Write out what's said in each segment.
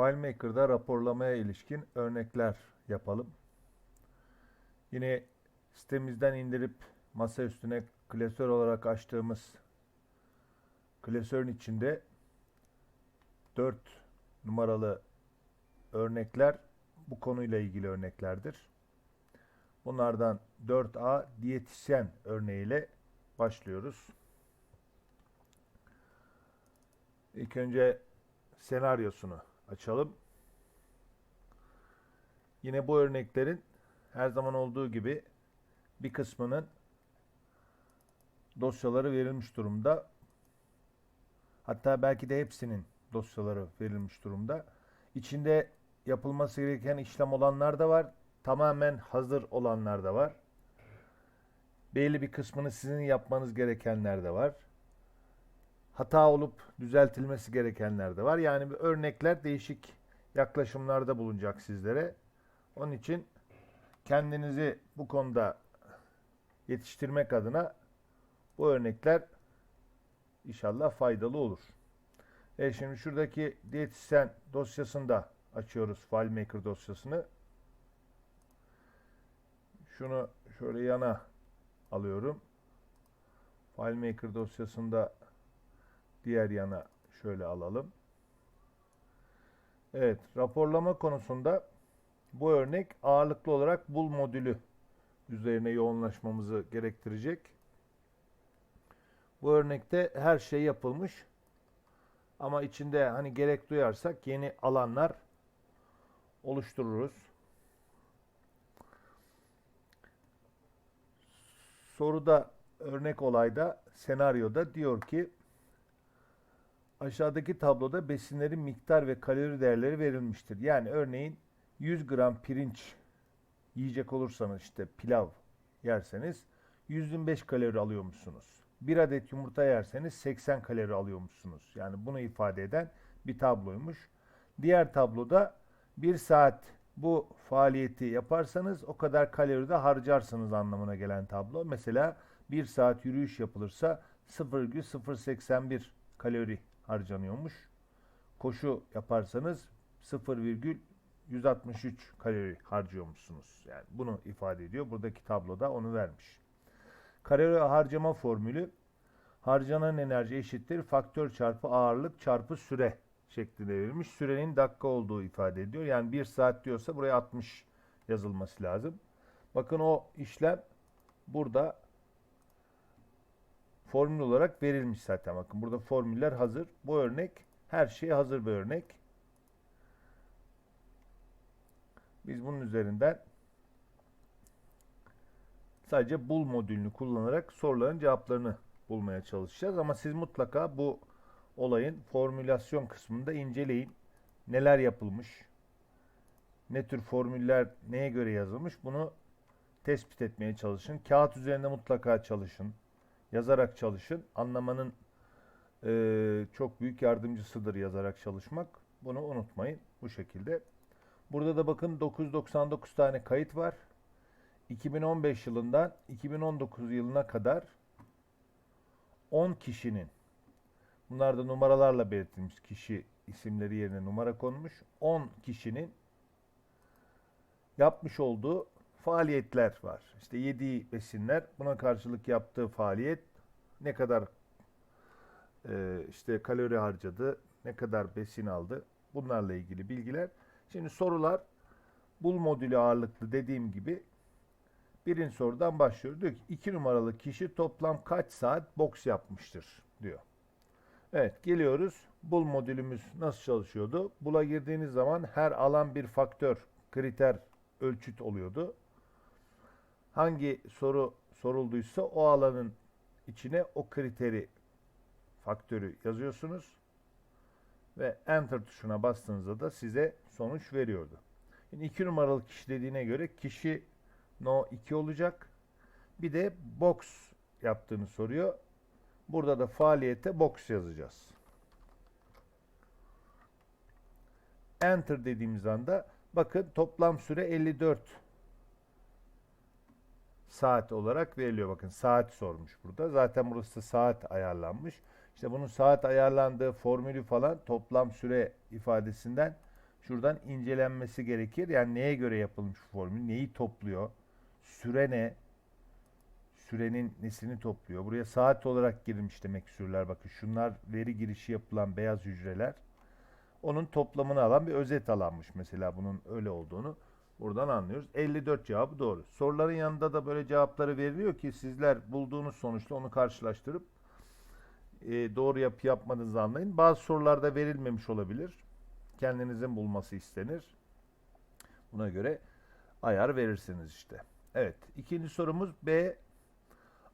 FileMaker'da raporlamaya ilişkin örnekler yapalım. Yine sitemizden indirip masa üstüne klasör olarak açtığımız klasörün içinde 4 numaralı örnekler bu konuyla ilgili örneklerdir. Bunlardan 4A diyetisyen örneğiyle başlıyoruz. İlk önce senaryosunu açalım. Yine bu örneklerin her zaman olduğu gibi bir kısmının dosyaları verilmiş durumda. Hatta belki de hepsinin dosyaları verilmiş durumda. İçinde yapılması gereken işlem olanlar da var. Tamamen hazır olanlar da var. Belli bir kısmını sizin yapmanız gerekenler de var. Hata olup düzeltilmesi gerekenler de var. Yani bir örnekler değişik yaklaşımlarda bulunacak sizlere. Onun için kendinizi bu konuda yetiştirmek adına bu örnekler inşallah faydalı olur. E şimdi şuradaki diyetisyen dosyasını da açıyoruz FileMaker dosyasını. Şunu şöyle yana alıyorum. FileMaker dosyasında diğer yana şöyle alalım. Evet, raporlama konusunda bu örnek ağırlıklı olarak bul modülü üzerine yoğunlaşmamızı gerektirecek. Bu örnekte her şey yapılmış. Ama içinde hani gerek duyarsak yeni alanlar oluştururuz. Soruda örnek olayda senaryoda diyor ki aşağıdaki tabloda besinlerin miktar ve kalori değerleri verilmiştir. Yani örneğin 100 gram pirinç yiyecek olursanız işte pilav yerseniz 125 kalori alıyormuşsunuz. Bir adet yumurta yerseniz 80 kalori alıyormuşsunuz. Yani bunu ifade eden bir tabloymuş. Diğer tabloda bir saat bu faaliyeti yaparsanız o kadar kalori de harcarsınız anlamına gelen tablo. Mesela bir saat yürüyüş yapılırsa 0,081 kalori harcanıyormuş. Koşu yaparsanız 0,163 kalori harcıyormuşsunuz. Yani bunu ifade ediyor. Buradaki tabloda onu vermiş. Kalori harcama formülü harcanan enerji eşittir faktör çarpı ağırlık çarpı süre şeklinde verilmiş. Sürenin dakika olduğu ifade ediyor. Yani 1 saat diyorsa buraya 60 yazılması lazım. Bakın o işlem burada formül olarak verilmiş zaten. Bakın burada formüller hazır. Bu örnek her şey hazır bir örnek. Biz bunun üzerinden sadece bul modülünü kullanarak soruların cevaplarını bulmaya çalışacağız. Ama siz mutlaka bu olayın formülasyon kısmında inceleyin. Neler yapılmış, ne tür formüller neye göre yazılmış bunu tespit etmeye çalışın. Kağıt üzerinde mutlaka çalışın. Yazarak çalışın. Anlamanın e, çok büyük yardımcısıdır yazarak çalışmak. Bunu unutmayın bu şekilde. Burada da bakın 999 tane kayıt var. 2015 yılından 2019 yılına kadar 10 kişinin bunlar da numaralarla belirtilmiş kişi isimleri yerine numara konmuş. 10 kişinin yapmış olduğu faaliyetler var. İşte yediği besinler, buna karşılık yaptığı faaliyet ne kadar e, işte kalori harcadı, ne kadar besin aldı. Bunlarla ilgili bilgiler. Şimdi sorular bul modülü ağırlıklı dediğim gibi birinci sorudan başlıyor. Diyor ki 2 numaralı kişi toplam kaç saat boks yapmıştır diyor. Evet geliyoruz. Bul modülümüz nasıl çalışıyordu? Bula girdiğiniz zaman her alan bir faktör, kriter, ölçüt oluyordu. Hangi soru sorulduysa o alanın içine o kriteri, faktörü yazıyorsunuz ve enter tuşuna bastığınızda da size sonuç veriyordu. Şimdi 2 numaralı kişi dediğine göre kişi no 2 olacak. Bir de box yaptığını soruyor. Burada da faaliyete box yazacağız. Enter dediğimiz anda bakın toplam süre 54 saat olarak veriliyor. Bakın saat sormuş burada. Zaten burası saat ayarlanmış. İşte bunun saat ayarlandığı formülü falan toplam süre ifadesinden şuradan incelenmesi gerekir. Yani neye göre yapılmış bu formül? Neyi topluyor? Süre ne? Sürenin nesini topluyor? Buraya saat olarak girilmiş demek süreler. Bakın şunlar veri girişi yapılan beyaz hücreler. Onun toplamını alan bir özet alanmış mesela bunun öyle olduğunu buradan anlıyoruz. 54 cevabı doğru. Soruların yanında da böyle cevapları veriliyor ki sizler bulduğunuz sonuçla onu karşılaştırıp e, doğru yapı yapmadığınızı anlayın. Bazı sorularda verilmemiş olabilir. Kendinizin bulması istenir. Buna göre ayar verirsiniz işte. Evet. ikinci sorumuz B.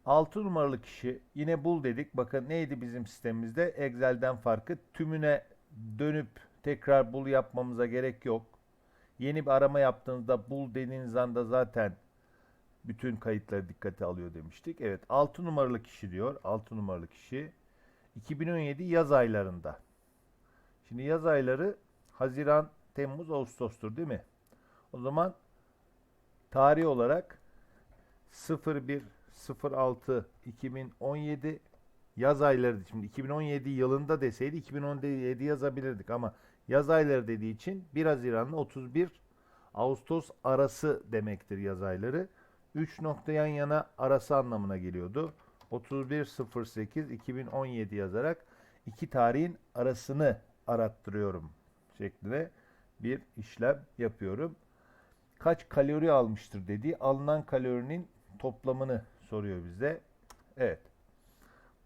6 numaralı kişi yine bul dedik. Bakın neydi bizim sistemimizde? Excel'den farkı tümüne dönüp tekrar bul yapmamıza gerek yok. Yeni bir arama yaptığınızda bul dediğiniz anda zaten bütün kayıtları dikkate alıyor demiştik. Evet 6 numaralı kişi diyor. 6 numaralı kişi 2017 yaz aylarında. Şimdi yaz ayları Haziran, Temmuz, Ağustos'tur değil mi? O zaman tarih olarak 01 06 2017 yaz ayları şimdi 2017 yılında deseydi 2017 yazabilirdik ama yaz ayları dediği için 1 Haziran'la 31 Ağustos arası demektir yaz ayları. 3 nokta yan yana arası anlamına geliyordu. 31.08 2017 yazarak iki tarihin arasını arattırıyorum şeklinde bir işlem yapıyorum. Kaç kalori almıştır dediği alınan kalorinin toplamını soruyor bize. Evet.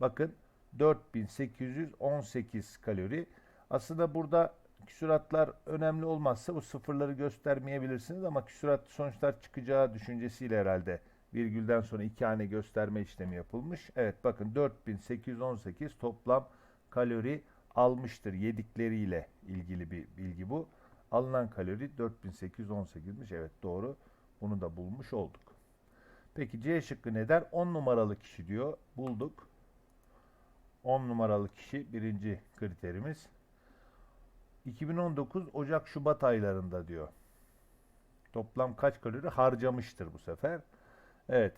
Bakın 4818 kalori. Aslında burada küsuratlar önemli olmazsa bu sıfırları göstermeyebilirsiniz ama küsurat sonuçlar çıkacağı düşüncesiyle herhalde virgülden sonra iki hane gösterme işlemi yapılmış. Evet bakın 4818 toplam kalori almıştır yedikleriyle ilgili bir bilgi bu. Alınan kalori 4818'miş. Evet doğru. Bunu da bulmuş olduk. Peki C şıkkı ne der? 10 numaralı kişi diyor. Bulduk. 10 numaralı kişi birinci kriterimiz. 2019 Ocak Şubat aylarında diyor. Toplam kaç kalori harcamıştır bu sefer? Evet.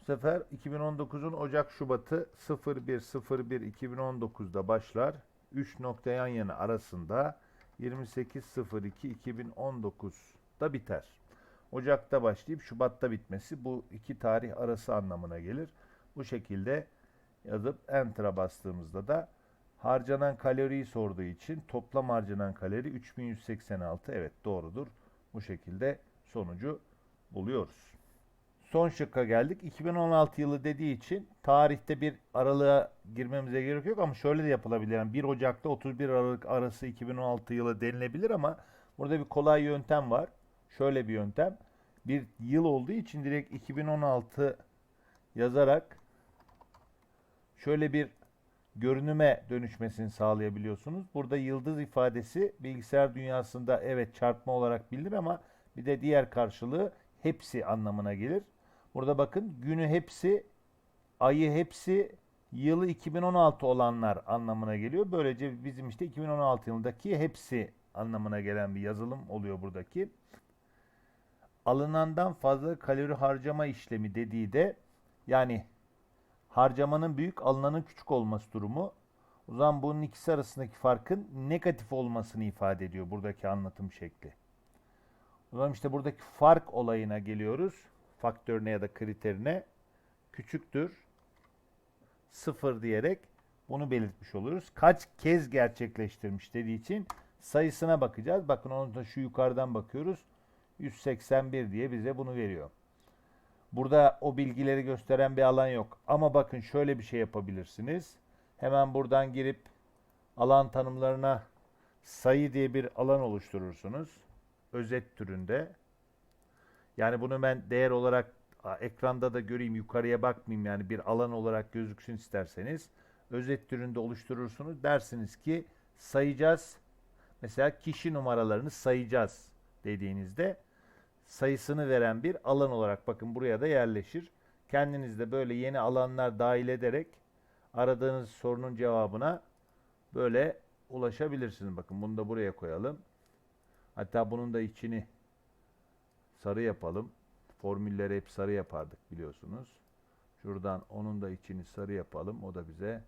Bu sefer 2019'un Ocak Şubat'ı 0101 2019'da başlar. 3 nokta yan yana arasında 28.02 2019'da biter. Ocak'ta başlayıp Şubat'ta bitmesi bu iki tarih arası anlamına gelir. Bu şekilde yazıp Enter'a bastığımızda da harcanan kaloriyi sorduğu için toplam harcanan kalori 3186. Evet doğrudur. Bu şekilde sonucu buluyoruz. Son şıkka geldik. 2016 yılı dediği için tarihte bir aralığa girmemize gerek yok ama şöyle de yapılabilir. Yani 1 Ocak'ta 31 Aralık arası 2016 yılı denilebilir ama burada bir kolay yöntem var. Şöyle bir yöntem. Bir yıl olduğu için direkt 2016 yazarak şöyle bir görünüme dönüşmesini sağlayabiliyorsunuz. Burada yıldız ifadesi bilgisayar dünyasında evet çarpma olarak bilinir ama bir de diğer karşılığı hepsi anlamına gelir. Burada bakın günü hepsi, ayı hepsi, yılı 2016 olanlar anlamına geliyor. Böylece bizim işte 2016 yılındaki hepsi anlamına gelen bir yazılım oluyor buradaki. Alınandan fazla kalori harcama işlemi dediği de yani harcamanın büyük alınanın küçük olması durumu. O zaman bunun ikisi arasındaki farkın negatif olmasını ifade ediyor buradaki anlatım şekli. O zaman işte buradaki fark olayına geliyoruz. Faktörüne ya da kriterine küçüktür. Sıfır diyerek bunu belirtmiş oluruz. Kaç kez gerçekleştirmiş dediği için sayısına bakacağız. Bakın onu da şu yukarıdan bakıyoruz. 181 diye bize bunu veriyor. Burada o bilgileri gösteren bir alan yok. Ama bakın şöyle bir şey yapabilirsiniz. Hemen buradan girip alan tanımlarına sayı diye bir alan oluşturursunuz. Özet türünde. Yani bunu ben değer olarak ekranda da göreyim, yukarıya bakmayayım yani bir alan olarak gözüksün isterseniz. Özet türünde oluşturursunuz. Dersiniz ki sayacağız. Mesela kişi numaralarını sayacağız dediğinizde sayısını veren bir alan olarak bakın buraya da yerleşir. Kendiniz de böyle yeni alanlar dahil ederek aradığınız sorunun cevabına böyle ulaşabilirsiniz. Bakın bunu da buraya koyalım. Hatta bunun da içini sarı yapalım. Formülleri hep sarı yapardık biliyorsunuz. Şuradan onun da içini sarı yapalım. O da bize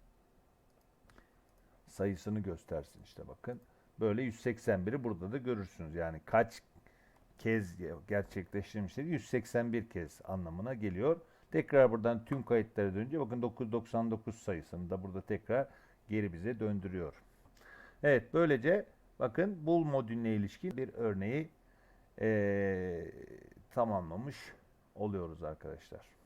sayısını göstersin işte bakın. böyle 181'i burada da görürsünüz. Yani kaç kez gerçekleştirmiştir? 181 kez anlamına geliyor. Tekrar buradan tüm kayıtlara dönünce bakın 999 sayısını da burada tekrar geri bize döndürüyor. Evet böylece bakın bul modülüne ilişkin bir örneği eee, tamamlamış oluyoruz arkadaşlar.